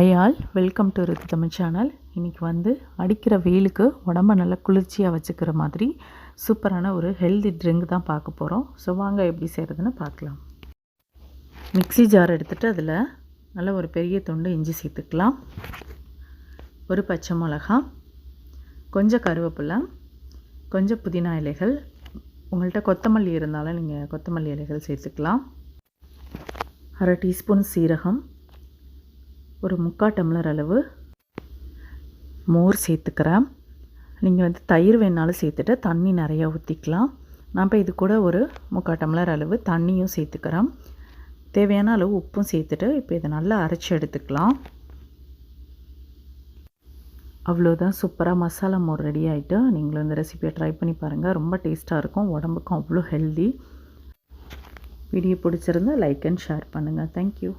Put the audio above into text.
Hi all welcome to Rithu Tamil channel இன்றைக்கி வந்து அடிக்கிற வெயிலுக்கு உடம்ப நல்லா குளிர்ச்சியாக வச்சுக்கிற மாதிரி சூப்பரான ஒரு ஹெல்தி ட்ரிங்க் தான் பார்க்க போகிறோம் ஸோ வாங்க எப்படி செய்கிறதுன்னு பார்க்கலாம். மிக்ஸி ஜார் எடுத்துகிட்டு அதில் நல்ல ஒரு பெரிய துண்டு இஞ்சி சேர்த்துக்கலாம். ஒரு பச்சை மிளகா கொஞ்சம் கருவேப்பிலை கொஞ்சம் புதினா இலைகள். உங்கள்கிட்ட கொத்தமல்லி இருந்தாலும் நீங்கள் கொத்தமல்லி இலைகள் சேர்த்துக்கலாம். அரை டீஸ்பூன் சீரகம் ஒரு முக்கால் டம்ளர் அளவு மோர் சேர்த்துக்கிறேன். நீங்கள் வந்து தயிர் வேணாலும் சேர்த்துட்டு தண்ணி நிறையா ஊற்றிக்கலாம் நான் இப்போ இது கூட ஒரு முக்கால் டம்ளர் அளவு தண்ணியும் சேர்த்துக்கிறேன் தேவையான அளவு உப்பும் சேர்த்துட்டு இப்போ இதை நல்லா அரைச்சி எடுத்துக்கலாம். அவ்வளோதான் சூப்பராக மசாலா மோர் ரெடி ஆகிட்டு நீங்களும் இந்த ரெசிபியை ட்ரை பண்ணி பாருங்கள் ரொம்ப டேஸ்ட்டாக இருக்கும். உடம்புக்கும் அவ்வளோ ஹெல்தி வீடியோ பிடிச்சிருந்தா லைக் அண்ட் ஷேர் பண்ணுங்கள் தேங்க்யூ